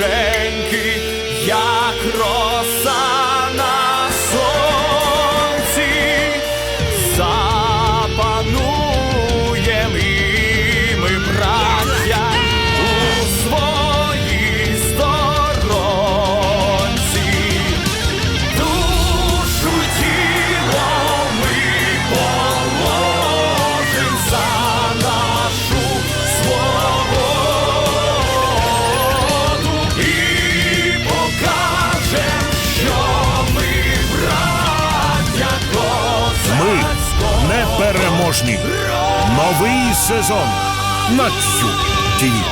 свіженький, як роса. Непереможні. Новий сезон на Тю ТВ.